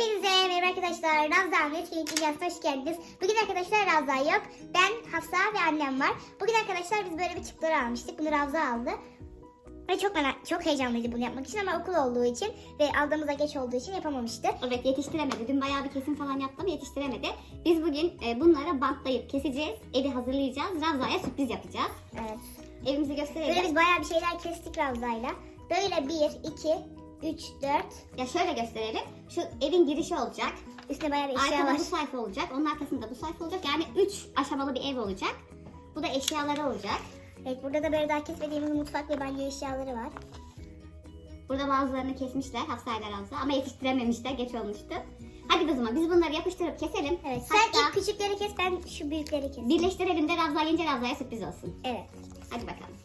Hepinize merhaba arkadaşlar. Ravza Keyifli Dünyası'na hoş geldiniz. Bugün arkadaşlar Ravza yok. Ben, Hafsa ve annem var. Bugün arkadaşlar biz böyle bir çıktılar almıştık. Bunu Ravza aldı. Ve çok merak, çok heyecanlıydı bunu yapmak için ama okul olduğu için ve aldığımıza geç olduğu için yapamamıştı. Evet yetiştiremedi. Dün bayağı bir kesim falan yaptı ama yetiştiremedi. Biz bugün e, bunlara bantlayıp keseceğiz. Evi hazırlayacağız. Ravza'ya sürpriz yapacağız. Evet. Evimizi gösterelim. Böyle biz bayağı bir şeyler kestik Ravza'yla. Böyle 1, 2, 3, 4. Ya şöyle gösterelim. Şu evin girişi olacak. Üstüne bayağı bir eşya Arkada var. bu sayfa olacak. Onun arkasında bu sayfa olacak. Yani 3 aşamalı bir ev olacak. Bu da eşyaları olacak. Evet burada da böyle daha kesmediğimiz mutfak ve banyo eşyaları var. Burada bazılarını kesmişler Hafsa ile Ravza ama yetiştirememişler. Geç olmuştu. Hadi o zaman biz bunları yapıştırıp keselim. Evet sen Hatta ilk küçükleri kes ben şu büyükleri kes. birleştirelim de Ravza gelince Ravza'ya sürpriz olsun. Evet. Hadi bakalım.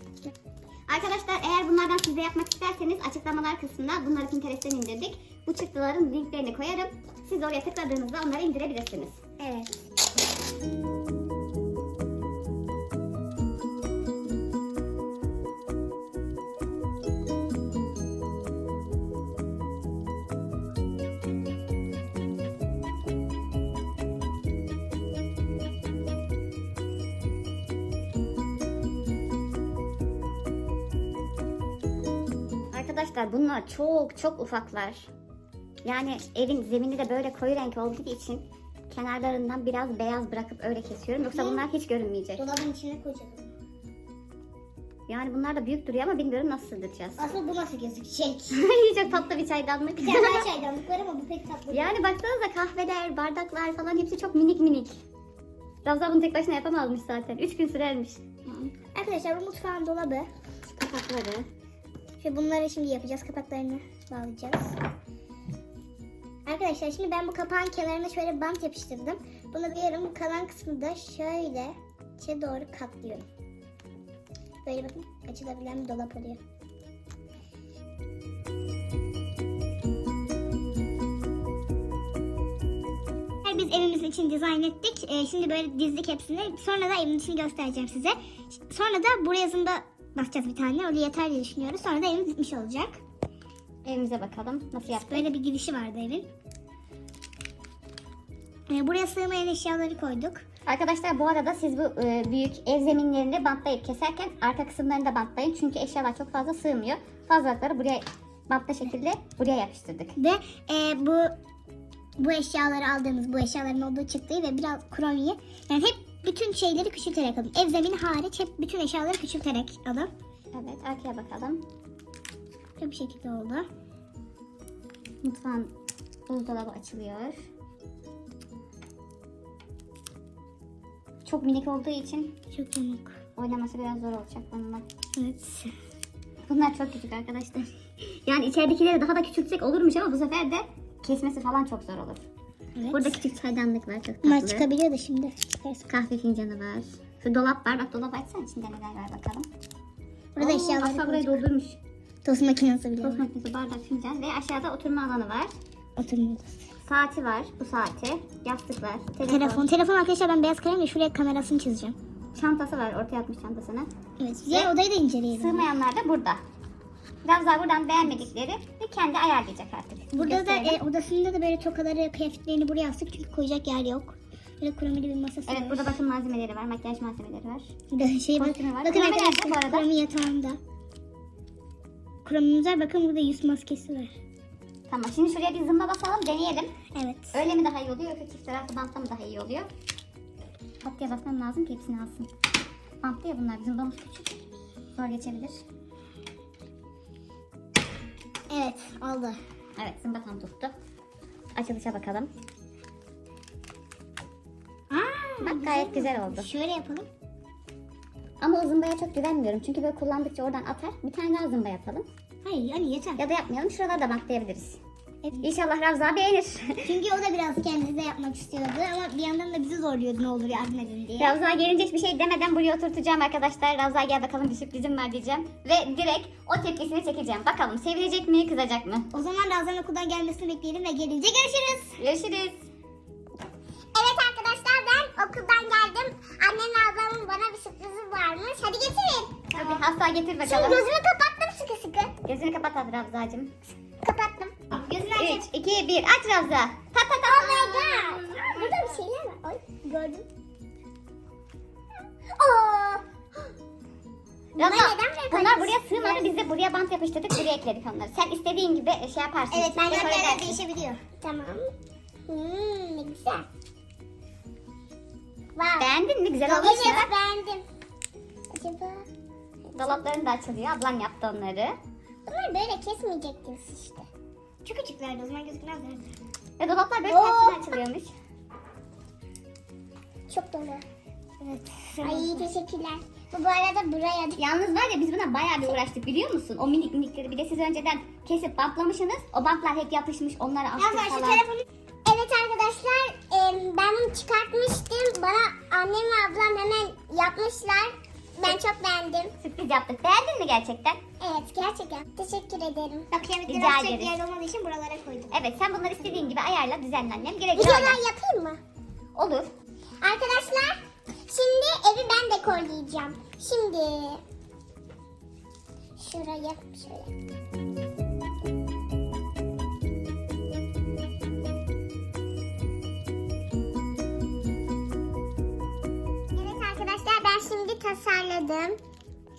Arkadaşlar eğer bunlardan siz de yapmak isterseniz açıklamalar kısmına bunları Pinterest'ten indirdik. Bu çıktıların linklerini koyarım. Siz oraya tıkladığınızda onları indirebilirsiniz. Evet. Arkadaşlar bunlar çok çok ufaklar. Yani evin zemini de böyle koyu renk olduğu için kenarlarından biraz beyaz bırakıp öyle kesiyorum. Yoksa bunlar hiç görünmeyecek. Dolabın içine koyacağız. Yani bunlar da büyük duruyor ama bilmiyorum nasıl sığdıracağız. Aslında bu nasıl gözükecek? çok tatlı bir çaydanlık. Bir tane daha çaydanlık var ama bu pek tatlı. değil. yani baksanıza kahveler, bardaklar falan hepsi çok minik minik. Ravza bunu tek başına yapamazmış zaten. 3 gün sürermiş. Arkadaşlar bu mutfağın dolabı. Kapakları. Ve bunları şimdi yapacağız. Kapaklarını bağlayacağız. Arkadaşlar şimdi ben bu kapağın kenarına şöyle bant yapıştırdım. Bunu biliyorum. Kalan kısmı da şöyle içe doğru katlıyorum. Böyle bakın açılabilen bir dolap oluyor. Biz evimizin için dizayn ettik. Ee, şimdi böyle dizdik hepsini. Sonra da evin içini göstereceğim size. Sonra da buraya yazında basacağız bir tane. Öyle yeter diye düşünüyoruz. Sonra da evimiz bitmiş olacak. Evimize bakalım. Nasıl yaptık? Böyle bir girişi vardı evin. Ee, buraya sığmayan eşyaları koyduk. Arkadaşlar bu arada siz bu e, büyük ev zeminlerini bantlayıp keserken arka kısımlarını da bantlayın. Çünkü eşyalar çok fazla sığmıyor. Fazlalıkları buraya bantlı şekilde buraya yapıştırdık. Ve e, bu bu eşyaları aldığımız bu eşyaların olduğu çıktığı ve biraz kromiyi yani hep bütün şeyleri küçülterek alın. Ev zemini hariç hep bütün eşyaları küçülterek alın. Evet arkaya bakalım. Böyle bir şekilde oldu. Mutfağın buzdolabı açılıyor. Çok minik olduğu için Çok yamuk. oynaması biraz zor olacak bununla. Evet. Bunlar çok küçük arkadaşlar. Yani içeridekileri daha da küçültsek olurmuş ama bu sefer de kesmesi falan çok zor olur. Evet. Burada küçük çaydanlık var çok Bunlar tatlı. çıkabiliyor da şimdi çıkarsın. Kahve fincanı var. Şu dolap var. Bak dolap açsana içinde neler var bakalım. Burada Oo, eşyaları Asla burayı doldurmuş. Tost makinesi bile Tost var. makinesi, bardak, fincan ve aşağıda oturma alanı var. Oturmuyoruz. Saati var. Bu saati. Yastıklar. Telefon. Telefon. Telefon arkadaşlar ben beyaz kalemle şuraya kamerasını çizeceğim. Çantası var. Ortaya atmış çantasını. Evet. Diğer odayı da inceleyelim. Sığmayanlar da burada. Ravza buradan beğenmedikleri ve kendi ayarlayacak artık. Burada da Gösterelim. e, odasında da böyle tokaları, kıyafetlerini buraya astık çünkü koyacak yer yok. Böyle kromili bir masası Evet var. burada bakım malzemeleri var. Makyaj malzemeleri var. Şey bak, var. bakın bu arkadaşlar arada? kromi yatağında. Kromimiz var bakın burada yüz maskesi var. Tamam şimdi şuraya bir zımba basalım deneyelim. Evet. Öyle mi daha iyi oluyor yoksa çift taraflı bantla mı daha iyi oluyor? Pat diye basmam lazım ki hepsini alsın. Bantlı ya bunlar. Zımbamız küçük. Zor geçebilir. Evet oldu. Evet zımba tam tuttu. Açılışa bakalım. Aa, Bak gayet güzel oldu. Şöyle yapalım. Ama o zımbaya çok güvenmiyorum. Çünkü böyle kullandıkça oradan atar. Bir tane daha zımba yapalım. Hayır yani yeter. Ya da yapmayalım. Şuraları da bantlayabiliriz. Evet. İnşallah Ravza beğenir. Çünkü o da biraz kendisi de yapmak istiyordu ama bir yandan da bizi zorluyordu ne olur yardım edin diye. Ravza gelince hiçbir şey demeden buraya oturtacağım arkadaşlar. Ravza gel bakalım bir sürprizim var diyeceğim. Ve direkt o tepkisini çekeceğim. Bakalım sevilecek mi kızacak mı? O zaman Razan okuldan gelmesini bekleyelim ve gelince görüşürüz. Görüşürüz. Evet arkadaşlar ben okuldan geldim. Annemle ablamın bana bir sürprizi varmış. Hadi getirin. Hadi hasta getir Şimdi bakalım. gözümü kapattım sıkı sıkı. Gözünü kapat hadi Ravzacığım. Kapattım. Gözünü açın. 3, 2, 1 aç Ravza. Ta ta ta. Oh my god. Burada bir şeyler var. Ay gördüm. Bunlar neden böyle bunlar buraya sığmadı. Biz de buraya bant yapıştırdık. Buraya ekledik onları. Sen istediğin gibi şey yaparsın. Evet ben edersin. değişebiliyor. Tamam. Hmm, ne güzel. Wow. Beğendin mi? Güzel olmuş mu? Evet beğendim. Acaba Dolapların da açılıyor. Ablan yaptı onları. bunlar böyle kesmeyecektiniz işte. Çok küçüklerdi o zaman gözükmezlerdi. Ve dolaplar böyle Oo. açılıyormuş. Çok dolu. Evet. Ay teşekkürler. Bu, bu arada buraya Yalnız var ya biz buna bayağı bir uğraştık biliyor musun? O minik minikleri bir de siz önceden kesip bantlamışsınız. O bantlar hep yapışmış. Onları attık Yalnız şu falan. telefonu... Evet arkadaşlar e, ben bunu çıkartmıştım. Bana annem ve ablam hemen yapmışlar. Ben çok beğendim. Sürpriz yaptık. Beğendin mi gerçekten? Evet gerçekten. Teşekkür ederim. Bak kıyafetleri Rica asacak ederiz. yer olmadığı için buralara koydum. Evet sen bunları istediğin gibi ayarla düzenle annem. Güle Videolar yapayım mı? Olur. Arkadaşlar şimdi evi ben dekorlayacağım. Şimdi şuraya şöyle. Şimdi tasarladım.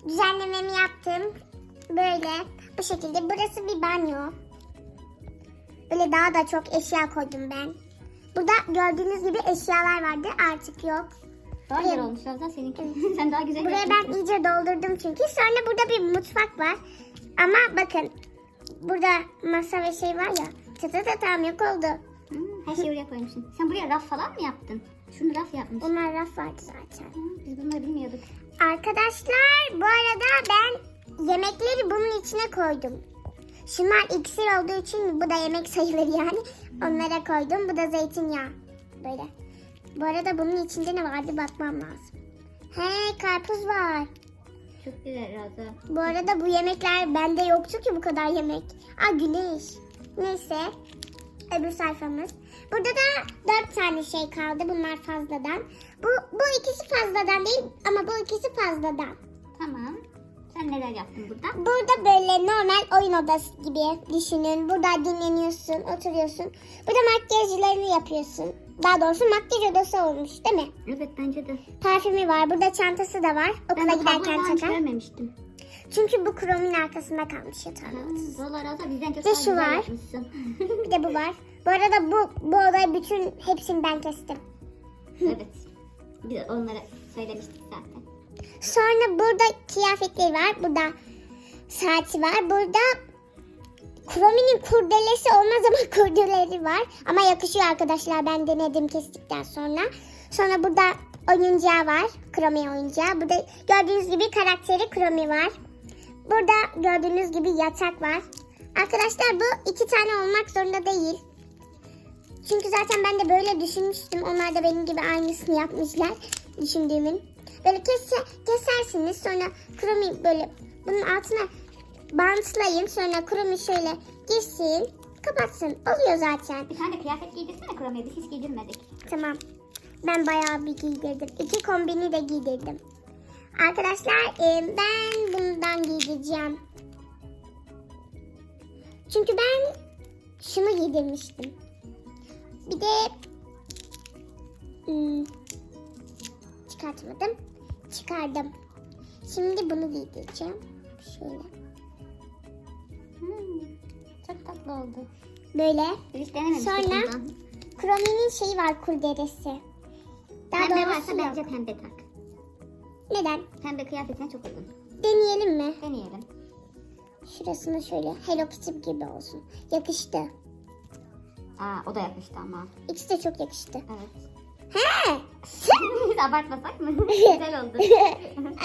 Düzenlememi yaptım. Böyle bu şekilde. Burası bir banyo. Böyle daha da çok eşya koydum ben. Burada gördüğünüz gibi eşyalar vardı artık yok. Daha güzel olmuş Ramza seninki. sen daha güzel Buraya ben iyice doldurdum çünkü. Sonra burada bir mutfak var. Ama bakın burada masa ve şey var ya. Çıtı tam yok oldu. Hmm, her şeyi oraya koymuşsun. Sen buraya raf falan mı yaptın? Şunu raf yapmışsın. Onlar raf vardı zaten. Biz bunları bilmiyorduk. Arkadaşlar bu arada ben yemekleri bunun içine koydum. Şunlar iksir olduğu için bu da yemek sayılır yani. Onlara koydum. Bu da zeytinyağı. Böyle. Bu arada bunun içinde ne vardı bakmam lazım. He karpuz var. Çok güzel Ramza. Bu arada bu yemekler bende yoktu ki bu kadar yemek. Aa güneş. Neyse. Öbür sayfamız. Burada da dört tane şey kaldı. Bunlar fazladan. Bu, bu ikisi fazladan değil ama bu ikisi fazladan. Tamam. Sen neler yaptın burada? Burada böyle normal oyun odası gibi düşünün. Burada dinleniyorsun, oturuyorsun. Burada makyajlarını yapıyorsun. Daha doğrusu makyaj odası olmuş değil mi? Evet bence de. Parfümü var. Burada çantası da var. Okula Ben giderken takar. görmemiştim. Çünkü bu kromin arkasında kalmış yatağın. Valla Ramza bizden çok Ve şu güzel var. yapmışsın. Bir de bu var. Bu arada bu bu olayı bütün hepsini ben kestim. evet. Biz onlara söylemiştik zaten. Sonra burada kıyafetleri var. Burada saati var. Burada Kromi'nin kurdelesi olmaz ama kurdeleri var. Ama yakışıyor arkadaşlar. Ben denedim kestikten sonra. Sonra burada oyuncağı var. Kromi oyuncağı. Burada gördüğünüz gibi karakteri Kromi var. Burada gördüğünüz gibi yatak var. Arkadaşlar bu iki tane olmak zorunda değil. Çünkü zaten ben de böyle düşünmüştüm. Onlar da benim gibi aynısını yapmışlar. Düşündüğümün. Böyle kesse, kesersiniz. Sonra kromi böyle bunun altına bantlayın. Sonra kromi şöyle girsin. Kapatsın. Oluyor zaten. Bir tane kıyafet giydirsene Kromi'ye. Biz hiç giydirmedik. Tamam. Ben bayağı bir giydirdim. İki kombini de giydirdim. Arkadaşlar e, ben bundan giydireceğim. Çünkü ben şunu giydirmiştim. Bir de hmm, çıkartmadım. Çıkardım. Şimdi bunu giydireceğim. Şöyle. Hmm, çok tatlı oldu. Böyle. Hiç Sonra-. Kromi'nin şeyi var kurderesi. Daha Pembe varsa bence pembe tak. Neden? Pembe kıyafetine çok uygun. Deneyelim mi? Deneyelim. Şurasına şöyle Hello Kitty gibi olsun. Yakıştı. Aa o da yakıştı ama. İkisi de çok yakıştı. Evet. He! Biz abartmasak mı? Güzel oldu.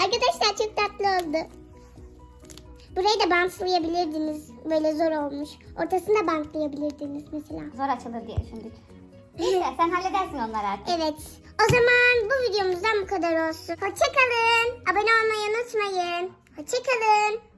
Arkadaşlar çok tatlı oldu. Burayı da bantlayabilirdiniz. Böyle zor olmuş. Ortasında bantlayabilirdiniz mesela. Zor açılır diye düşündük. Neyse sen halledersin onları artık. Evet. O zaman bu videomuzdan bu kadar olsun. Hoşçakalın. Abone olmayı unutmayın. Hoşçakalın.